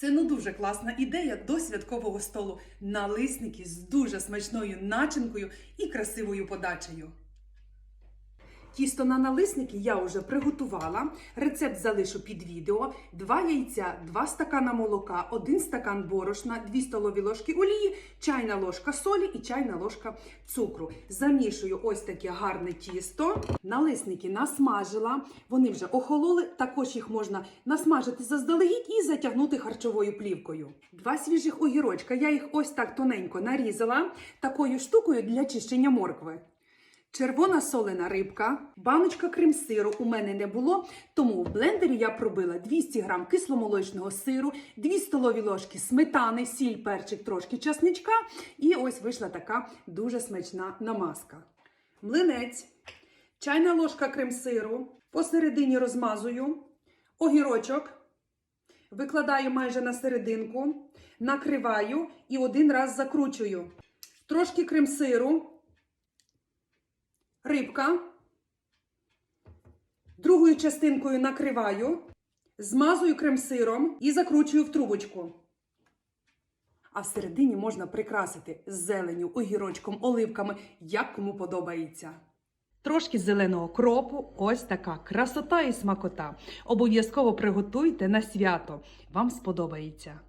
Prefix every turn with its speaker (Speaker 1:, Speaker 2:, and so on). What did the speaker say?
Speaker 1: Це ну дуже класна ідея до святкового столу. Налисники з дуже смачною начинкою і красивою подачею. Тісто на налисники я вже приготувала. Рецепт залишу під відео. Два яйця, 2 стакана молока, 1 стакан борошна, 2 столові ложки олії, чайна ложка солі і чайна ложка цукру. Замішую ось таке гарне тісто. Налисники насмажила. Вони вже охололи. Також їх можна насмажити заздалегідь і затягнути харчовою плівкою. Два свіжих огірочка. Я їх ось так тоненько нарізала такою штукою для чищення моркви. Червона солена рибка, баночка крем-сиру у мене не було, тому в блендері я пробила 200 грам кисломолочного сиру, 2 столові ложки сметани, сіль, перчик, трошки часничка. І ось вийшла така дуже смачна намазка. Млинець, чайна ложка крем-сиру, посередині розмазую, огірочок, викладаю майже на серединку, накриваю і один раз закручую. Трошки крем-сиру рибка. Другою частинкою накриваю, змазую крем-сиром і закручую в трубочку. А всередині можна прикрасити зеленю, огірочком, оливками, як кому подобається. Трошки зеленого кропу, ось така красота і смакота. Обов'язково приготуйте на свято. Вам сподобається.